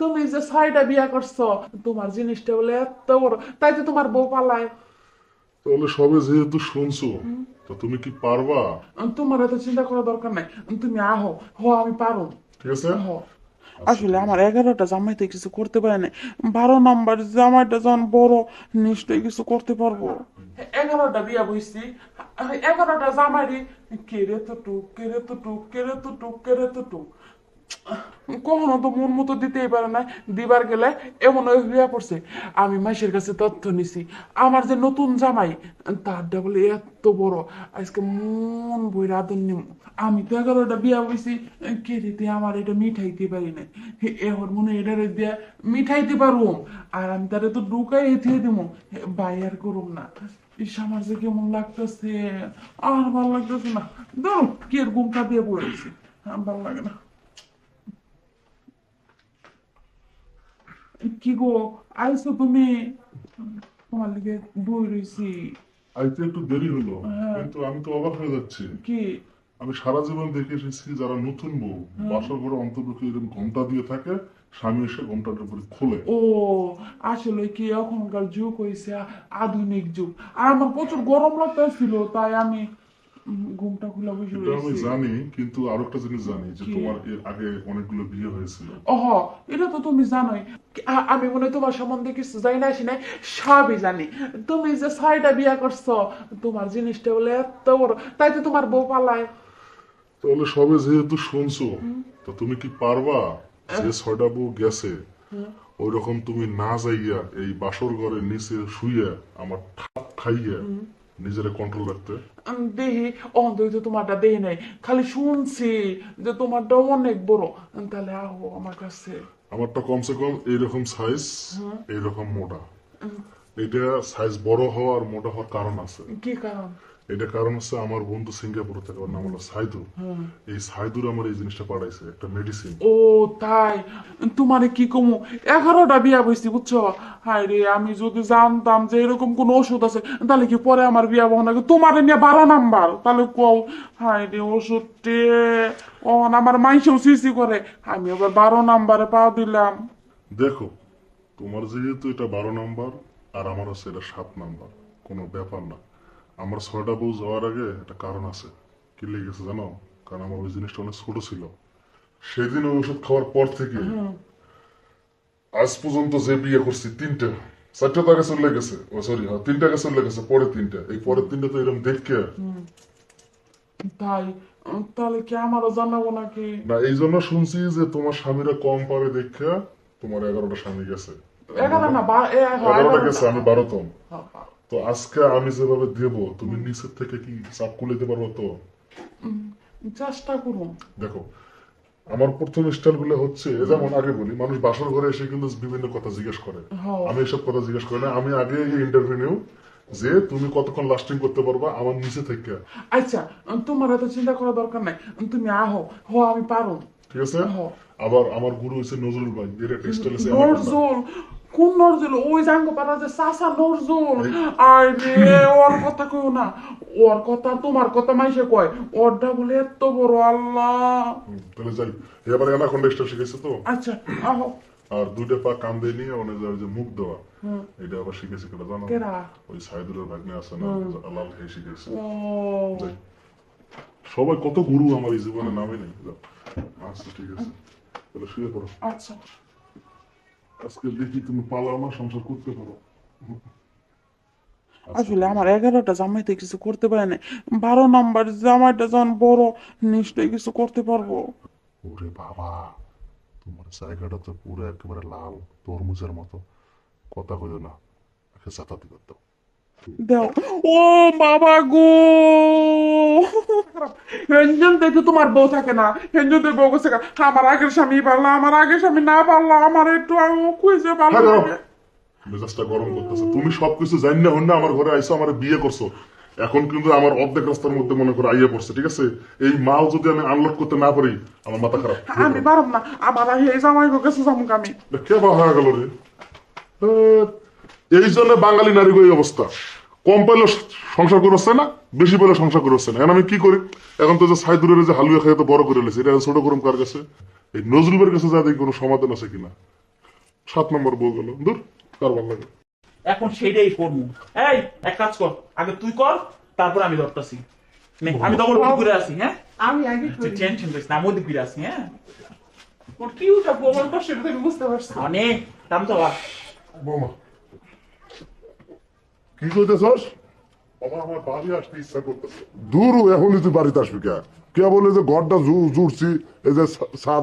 তুমি যে ছয়টা বিয়া করছ তোমার জিনিসটা বলে এত বড়। তাই তো তোমার বউ পালায়। তাহলে সবে যেহেতু শুনছো তো তুমি কি পারবা? তোমার এত চিন্তা করা দরকার নাই। তুমি আহো হ আমি পারো ঠিক আছে? হ। আসলে আমার এগারোটা জামাইতে কিছু করতে পারে না বারো নাম্বার জামাইটা যখন বড় নিশ্চয়ই কিছু করতে পারব। এগারোটা বিয়া বইছি। এগারোটা জামাইরি কেড়ে তো টুক কেড়ে তো টুক কেড়ে তো টুক কেড়ে তো টুক কখনো তো মন মতো দিতেই পারে না। দিবার গেলে এমন হইয়া পড়ছে। আমি মাসের কাছে তথ্য নিছি। আমার যে নতুন জামাই, তার বলে এত বড়। আজকে মন বই আদর আমি তো এগারোটা বিয়া বইছি কেড়েতে আমার এটা মিঠাইতে পারি না এখন মনে এটারে দিয়া মিঠাইতে পারুম। আর আমি তারে তো ঢুকাই দিয়ে দিব বাই আর করুম না। ইস, আমার যে কেমন লাগতেছে। আর ভালো লাগতেছে না। ধরো, কি ঘুমটা দিয়ে পড়েছি ভালো লাগে না। কি গো আইসো তুমি? তোমার লিগে বই রইছি। আইতে একটু দেরি হলো কিন্তু আমি তো অবাক হয়ে যাচ্ছি। কি? আমি সারা জীবন দেখে এসেছি যারা নতুন বউ বাসর ঘরে অন্তর্পক্ষে এরকম ঘণ্টা দিয়ে থাকে স্বামী এসে ঘন্টাটার উপরে খোলে। ও আসলে কি এখনকার যুগ হয়েছে আধুনিক যুগ। আর আমার প্রচুর গরম লাগতেছিল তাই আমি ঘুমটা খুলে বসে এটা আমি জানি কিন্তু আরও একটা জিনিস জানি যে তোমার এর আগে অনেকগুলো বিয়ে হয়েছিল। ওহ এটা তো তুমি জানোই। আমি মনে তোমার সম্বন্ধে কিছু জানি না আসি সবই জানি। তুমি যে ছয়টা বিয়া করছ তোমার জিনিসটা বলে এত বড়। তাই তো তোমার বউ পালায়। তাহলে সবে যেহেতু শুনছো তো তুমি কি পারবা যে ছয়টা বউ গেছে? ওই রকম তুমি না যাইয়া এই বাসর ঘরে নিচে শুইয়া আমার ঠাপ খাইয়া নিজের কন্ট্রোল রাখতে দেহি তো তোমারটা দেহি নাই খালি শুনছি যে তোমারটা অনেক বড়। তাহলে আহো আমার কাছে। আমারটা কমসে কম এইরকম সাইজ এইরকম মোটা। এটা সাইজ বড় হওয়ার মোটা হওয়ার কারণ আছে। কি কারণ? এটা কারণ হচ্ছে আমার বন্ধু সিঙ্গাপুর থেকে ওর নাম হলো সাইদু। এই সাইদুর আমার এই জিনিসটা পাঠাইছে একটা মেডিসিন ও তাই? তোমারে কি কমু? এগারোটা বিয়া বইছি বুঝছ? হায় রে আমি যদি জানতাম যে এরকম কোন ওষুধ আছে তাহলে কি পরে আমার বিয়া বহন লাগে তোমারে নিয়ে বারো নাম্বার তাহলে কও হায় রে ওষুধটে ও আমার মাইসেও সিসি করে। আমি আবার বারো নাম্বারে পা দিলাম। দেখো তোমার যেহেতু এটা বারো নাম্বার আর আমার হচ্ছে এটা সাত নাম্বার কোনো ব্যাপার না। আমার ছয়টা বউ যাওয়ার আগে একটা কারণ আছে। কি লেগেছে জানো? কারণ আমার ওই জিনিসটা অনেক ছোট ছিল। সেদিন ওই ওষুধ খাওয়ার পর থেকে আজ পর্যন্ত যে বিয়ে করছি তিনটা। চারটা তো আগে চলে গেছে। ও সরি তিনটা আগে চলে গেছে পরে তিনটা। এই পরের তিনটা তো এরকম দেখে তাই তাহলে কি আমারও জানাব নাকি? না এই জন্য শুনছি যে তোমার স্বামীরা কম পারে দেখে তোমার এগারোটা স্বামী গেছে। এগারো না হ্যাঁ, এগারোটা। গেছে আমি বারোতম হ্যাঁ, হ্যাঁ। তো আজকে আমি যেভাবে দেব তুমি নিচের থেকে কি চাপ খুলে দিতে পারব তো? চেষ্টা করুন দেখো আমার প্রথম স্টাইলগুলো হচ্ছে যেমন আগে বলি মানুষ বাসর ঘরে এসে কিন্তু বিভিন্ন কথা জিজ্ঞেস করে। আমি এসব কথা জিজ্ঞেস করি না আমি আগে ইন্টারভিউ নিউ যে তুমি কতক্ষণ লাস্টিং করতে পারবা আমার নিচে থেকে। আচ্ছা তোমার এত চিন্তা করা দরকার নাই তুমি আহো হ আমি পারো। ঠিক আছে। আবার আমার গুরু হচ্ছে নজরুল ভাই এর একটা স্টাইল আছে নজরুল কোন নজরুল? ওই জাঙ্গ পাড়া যে সাসা নজরুল। আয় রে ওর কথা কইও না। ওর কথা তোমার কথা মাইসে কয়। ওরটা বলে এত বড় আল্লাহ। তাহলে যাই। এবার এনাকন্ডা স্টাইল শিখেছে তো? আচ্ছা আহো। আর দুইটা পা কান্দে নিয়ে অনেক যে মুখ দেওয়া এটা আবার শিখেছে কেটা জানো? কেরা ওই সাইদুলের ভাগ্নে আছে না লাল খেয়ে শিখেছে। ও। সবাই কত গুরু আমার এই জীবনে নামে নেই। আচ্ছা ঠিক আছে। তাহলে শুয়ে পড়ো। আচ্ছা। আজকে দেখি তুমি পালাও না সংসার করতে পারো আসলে আমার এগারোটা জামাইতে কিছু করতে পারে না বারো নাম্বার জামাইটা যখন বড় নিশ্চয়ই কিছু করতে পারব ওরে বাবা তোমার জায়গাটা তো পুরো একেবারে লাল তরমুজের মতো কথা হইল না একে জাতাতি করতে দাও। ও বাবা গো! হেঞ্জন দেখে তোমার বউ থাকে না। হেঞ্জন দেখে বউ গেছে। আমার আগের স্বামী পারলা আমার আগের স্বামী না পারলা আমার একটু খুঁজে পারল হ্যাঁ। মেজাজটা গরম করতেছে। তুমি সবকিছু জানি না না আমার ঘরে আইসো আমার বিয়ে করছ। এখন কিন্তু আমার অর্ধেক রাস্তার মধ্যে মনে করে আইয়ে পড়ছে ঠিক আছে? এই মাল যদি আমি আনলোড করতে না পারি আমার মাথা খারাপ। আমি পারব না। আমার এই জামাই গো গেছে জামুক আমি। কে বা হয়ে গেল রে? এই জন্য বাঙালি নারী এই অবস্থা। কম পাইলে সংসার করছে না বেশি পাইলে সংসার করছে না। এখন আমি কি করি? এখন তো যে সাইদুরের যে হালুয়া খাইয়ে তো বড় করে লেছে এটা ছোট করুম কার কাছে? এই নজরুলের কাছে যা দেখি কোনো সমাধান আছে কিনা? সাত নম্বর বউ গেল। দূর কার ভালো লাগে? এখন সেইটাই করব। এই এক কাজ কর আগে তুই কর তারপর আমি ধরতেছি। আমি তখন ঘুরে আসি হ্যাঁ? আমি আগে করি। টেনশন করিস না আমি ওদিক ঘুরে আসি হ্যাঁ? ওর কি উঠাবো আমার কষ্টের কথা আমি বুঝতে পারছি। অনেক দাম তো বৌমা কি কইতেছস? বাবা আমার বাড়ি আসতে ইচ্ছা করতেছে। দূর এখনই তুই বাড়িতে আসবি কে? কে বলে যে ঘরটা জু- জুড়ছি এই যে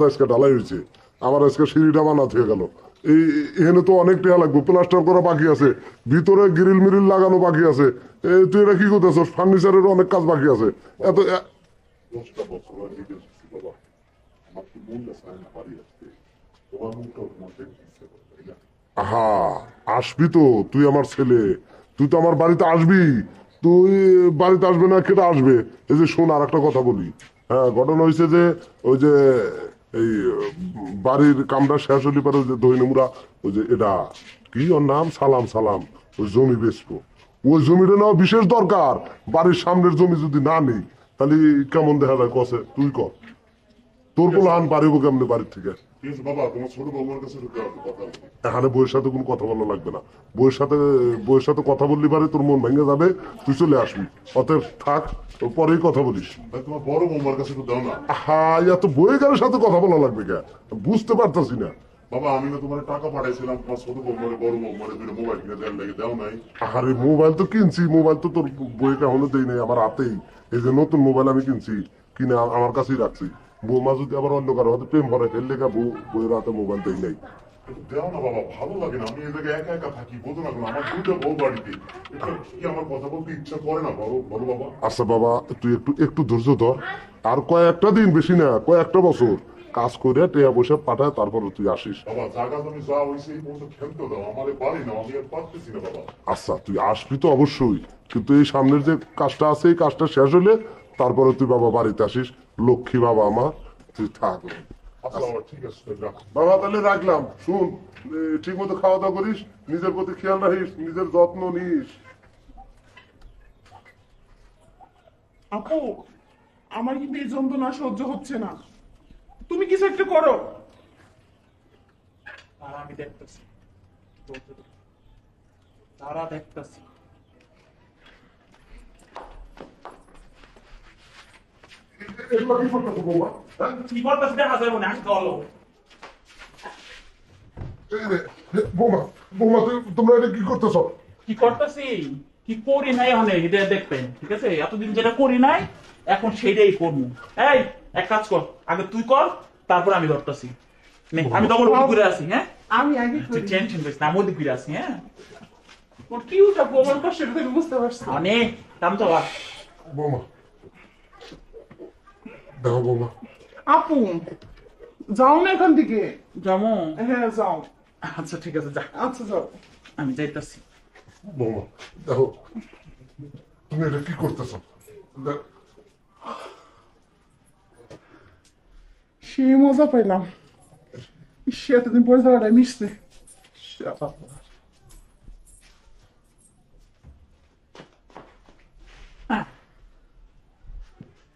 আজকে ঢালাই হয়েছে আমার আজকে সিঁড়িটা বানাতে হয়ে গেল। এই এখানে তো অনেক টাকা লাগবে প্লাস্টার করা বাকি আছে ভিতরে গ্রিল মিরিল লাগানো বাকি আছে। তুই এটা কি করতেছস ফার্নিচারের অনেক কাজ বাকি আছে। এত আহা আসবি তো তুই আমার ছেলে। তুই তো আমার বাড়িতে আসবি। তুই বাড়িতে আসবে না, কেটে আসবে। এই যে শোন আর একটা কথা বলি। হ্যাঁ ঘটনা হয়েছে যে, ওই যে, এই, বাড়ির কামটা শেষ হলি পারে যে দহিনমুরা ওই যে এটা, কি ওর নাম? সালাম সালাম। ওই জমি বেচবো। ওই জমিটা নেওয়া বিশেষ দরকার। বাড়ির সামনের জমি যদি না নেই, তাহলে কেমন দেখা যায়? কসে, তুই কর। তোর পোলাহান পারিব কেমনে বাড়ির থেকে? বাবা তোমার ছোট বৌমার কাছে ঢুকে আসো, কথা বলব। এখানে বইয়ের সাথে কোনো কথা বলা লাগবে না। বইয়ের সাথে বইয়ের সাথে কথা বললি পারে তোর মন ভেঙে যাবে তুই চলে আসবি। অতএব থাক পরেই কথা বলিস। তোমার বড় বৌমার কাছে দাও না। হা এত বইয়ের কারোর সাথে কথা বলা লাগবে কে? বুঝতে পারতাছি না। বাবা আমি না তোমার টাকা পাঠাইছিলাম তোমার ছোট বৌমারে বড় বৌমারে দুটো মোবাইল কিনে দেওয়ার লেগে দাও নাই। আরে মোবাইল তো কিনছি মোবাইল তো তোর এখনও দেই নাই আমার হাতেই। এই যে নতুন মোবাইল আমি কিনছি কিনে আমার কাছেই রাখছি। বৌমা যদি আবার অন্য কারও হাতে প্রেম ভরে এর লেগা বউ বইয়ের হাতে মোবাইল দেই নাই। দেও না বাবা ভালো লাগে না। আমি এই জায়গায় একা একা থাকি বোঝো না? আমার বউ বাড়িতে। কি আমার কথা বলতে ইচ্ছা করে না? বলো বলো বাবা। আচ্ছা বাবা তুই একটু একটু ধৈর্য ধর। আর কয়েকটা দিন বেশি না কয়েকটা বছর। কাজ করে টেয়া বসে পাঠায় তারপরে তুই আসিস। বাবা জায়গা তুমি যা এই পর্যন্ত খেলতে দাও। আমার বাড়ি না আমি আর পারতেছি না বাবা। আচ্ছা তুই আসবি তো অবশ্যই। কিন্তু এই সামনের যে কাজটা আছে এই কাজটা শেষ হলে তারপরে তুই বাবা বাড়িতে আসিস। লক্ষ্মী বাবা আমার বাবা তাহলে রাখো। বাবা তাহলে রাখলাম। শুন ঠিক মতো খাওয়া দাওয়া করিস নিজের প্রতি খেয়াল রাখিস নিজের যত্ন নিস। আপু আমার কিন্তু এই যন্ত্রণা সহ্য হচ্ছে না। তুমি কিছু একটা করো। তারা আমি দেখতেছি। তারা দেখতেছি। এগুলো কি করতেছো বৌমা? কি করতেছি দেখা যাবে না আমি চলো বৌমা বৌমা তুই- তোমরা এটা কি করতেছো? কি করতেছি? কি করি নাই এখন? এটা দেখবেন ঠিক আছে? এতদিন যেটা করি নাই এখন সেইটাই করব। এই এক কাজ কর আগে তুই কর তারপর আমি ধরতেছি। আমি তখন ওদিক ঘুরে আসি হ্যাঁ? আমি আগে তুই টেনশন করিস না আমি ওদিক ঘুরে আসি হ্যাঁ? ওর কি কথা আমি বুঝতে পারছি অনেক দাম তো বৌমা দেখো বৌমা আপু যাও না এখান থেকে। যেমন হ্যাঁ যাও। আচ্ছা ঠিক আছে যা। আচ্ছা যাও। আমি যাইতাছি। বৌমা দেখো তুমি এটা কি করতেছো? সে মজা পাইলাম। সে এতদিন পরে জায়গাটা মিশছে।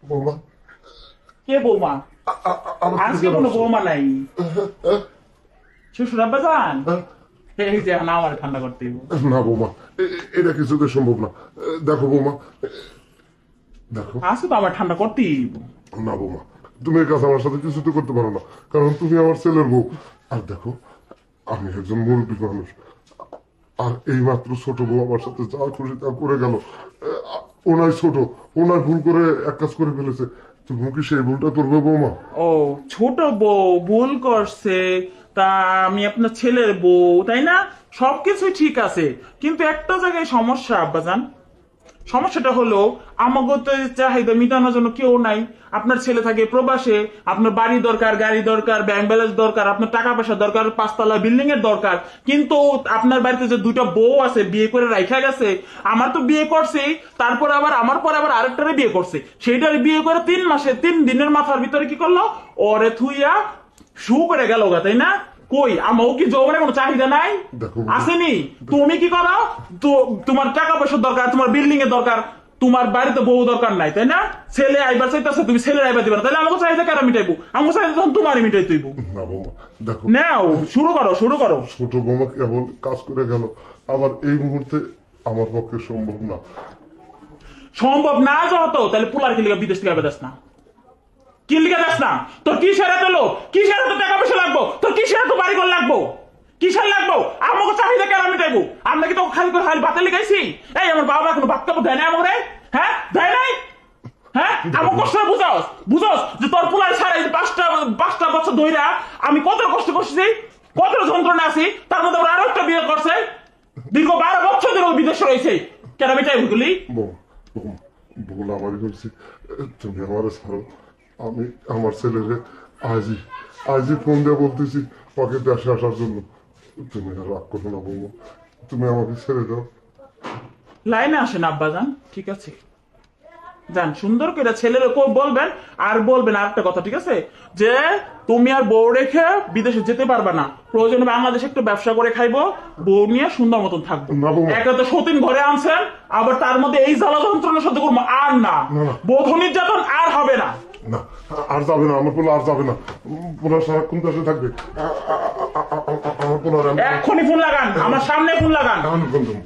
বৌমা কে বৌমা আজকে কোনো বৌমা নাই? শ্বশুর আব্বা যান? এই যে এখন আমার ঠান্ডা করতে না বৌমা এটা কিছুতে সম্ভব না দেখো বৌমা দেখো আজকে তো আমার ঠান্ডা করতেই না বৌমা তুমি এই কাজ আমার সাথে কিছুতে করতে পারো না কারণ তুমি আমার ছেলের বউ আর দেখো আমি একজন মুরব্বী মানুষ আর এই মাত্র ছোট বউ আমার সাথে যা খুশি তা করে গেল ওনার ছোট ওনার ভুল করে এক কাজ করে ফেলেছে তুমি কি সেই ভুলটা করবে বৌমা ও, ছোট বউ, ভুল করছে। তা আমি আপনার ছেলের বউ, তাই না? সবকিছুই ঠিক আছে। কিন্তু একটা জায়গায় সমস্যা, আব্বাজান। সমস্যাটা হলো আমাকে তো চাহিদা মিটানোর জন্য কেউ নাই। আপনার ছেলে থাকে প্রবাসে, আপনার বাড়ি দরকার, গাড়ি দরকার ব্যাংক ব্যালেন্স দরকার, আপনার টাকা পয়সা দরকার, পাঁচতলা বিল্ডিং এর দরকার। কিন্তু আপনার বাড়িতে যে দুইটা বউ আছে, বিয়ে করে রাখা গেছে, আমার তো বিয়ে করছে, তারপর আবার, আমার পরে আবার আরেকটারে বিয়ে করছে। সেইটার বিয়ে করে তিন মাসে, তিন দিনের মাথার ভিতরে কি করল? ওরে থুইয়া শু করে গেল তাই না? কই? আমাও কি যৌবনে কোনো চাহিদা নাই? আসেনি? তুমি কি করো? তোমার টাকা পয়সা দরকার তোমার বিল্ডিং এর দরকার তোমার বাড়িতে বউ দরকার নাই তাই না? ছেলে আইবার চাইতেছে তুমি ছেলে আইবার দিবে না। তাহলে আমাকে চাহিদা কেন মিটাইবো? আমাকে চাহিদা তখন তোমারই মিটাই তুইব না দেখো। নাও শুরু করো শুরু করো। ছোট বৌমা কেবল কাজ করে গেল। আবার এই মুহূর্তে আমার পক্ষে সম্ভব না। সম্ভব না যত তাহলে পুলার কি লিগা বিদেশ থেকে আবে দেস না? কি লিগা দেস না তোর কিসের এত লোক কিসের এত টাকা পয়সা লাগবো তোর কিসের এত বাড়ি ঘর লাগবো কিসের লাগবো আমাকে চাহিদা কেন আমরা কি তো খালি করে খালি লিখাইছি এই আমার বাবা ভাত দেয় না হ্যাঁ দেয় নাই হ্যাঁ আমার কষ্ট বুঝাস বুঝাস যে তোর পুলার পাঁচটা পাঁচটা বছর ধইরা আমি কত কষ্ট করছি কত যন্ত্রণা আছি তার মধ্যে আরও একটা বিয়ে করছে দীর্ঘ বারো বছর ধরে বিদেশে রয়েছে কেন বৌ বৌমা ভুল হয়েছে তুমি আমার ছাড়ো আমি আমার ছেলেরে আজই আজই ফোন দিয়ে বলতেছি ওকে দেশে আসার জন্য তুমি আর রাগ করো না বৌমা তুমি আমাকে ছেড়ে দাও। লাইনে আসেন আব্বাজান ঠিক আছে। যান সুন্দর করে ছেলের বলবেন আর বলবেন আর একটা কথা ঠিক আছে? যে তুমি আর বউ রেখে বিদেশে যেতে পারবে না। প্রয়োজনে বাংলাদেশে একটু ব্যবসা করে খাইবো বউ নিয়ে সুন্দর মতন থাকব। একটা তো সতীন ঘরে আনছেন আবার তার মধ্যে এই জ্বালা যন্ত্রণা সহ্য করব আর না। বৌধ নির্যাতন আর হবে না। না আর যাবে না আমার পোলা আর যাবে না। পোলা সারাক্ষণ দেশে থাকবে? আমার পোলার আমি এক্ষুনি ফোন লাগান আমার সামনে ফোন লাগান। আমি ফোন দেবো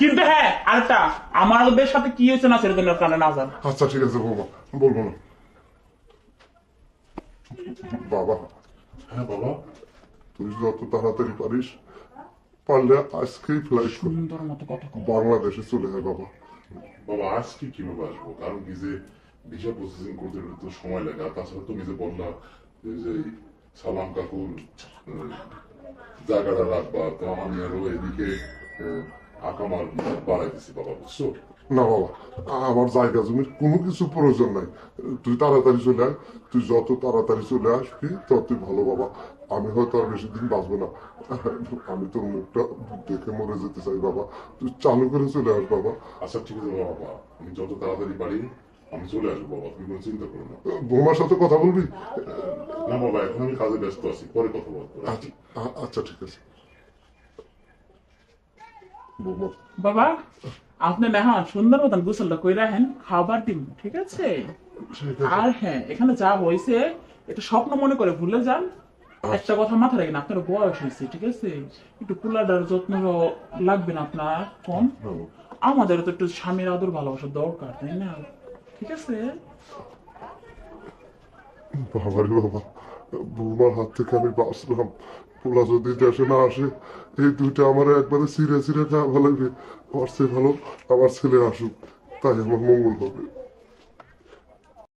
কিন্তু হ্যাঁ আরেকটা আমাদের সাথে কি হয়েছে না সেটা কানে না যান আচ্ছা ঠিক আছে বলব না। বাবা হ্যাঁ বাবা তুই যত তাড়াতাড়ি পারিস পারলে আজকেই ফ্লাইট সুন্দর মতো কথা বাংলাদেশে চলে যায় বাবা। বাবা আজকে কীভাবে আসব? কারণ কি যে ভিসা প্রসেসিং করতে তো সময় লাগে আর তাছাড়া তুমি যে বললা যে সালাম কাকুর জায়গাটা রাখবা তো আমি আরও এদিকে আকামার বাবা বুঝছ না বাবা আমার জায়গা জমির কোনো কিছু প্রয়োজন নাই। তুই তাড়াতাড়ি চলে আয় তুই যত তাড়াতাড়ি চলে আসবি ততই ভালো বাবা। আমি হয়তো আর বেশি দিন বাঁচবো না। আমি তোর মুখটা দেখে মরে যেতে চাই বাবা। তুই চালু করে চলে আস বাবা। আচ্ছা ঠিক আছে বাবা। আমি যত তাড়াতাড়ি পারি আমি চলে আসব বাবা তুমি কোনো চিন্তা করো না। বৌমার সাথে কথা বলবি? না বাবা এখন আমি কাজে ব্যস্ত আছি পরে কথা বলব। আচ্ছা ঠিক আছে। বাবা আপনি না হ্যাঁ সুন্দর মতন গোসলটা কই রাখেন খাবার দিন ঠিক আছে? আর হ্যাঁ এখানে যা হয়েছে এটা স্বপ্ন মনে করে ভুলে যান। একটা কথা মাথায় রাখেন আপনার বয়স হয়েছে ঠিক আছে? একটু কুলাডার যত্ন লাগবে না আপনার কম? হ্যাঁ। আমাদের তো একটু স্বামীর আদর ভালোবাসা দরকার তাই না? ঠিক আছে? বাবারে বাবা, বৌমার হাত থেকে আমি বাঁচলাম। পোলা যদি দেশে না আসে, এই দুইটা আমার একবারে সিরে সিরে খাওয়া ভালো আমার ভালো আমার ছেলে আসুক, তাই আমার মঙ্গল হবে।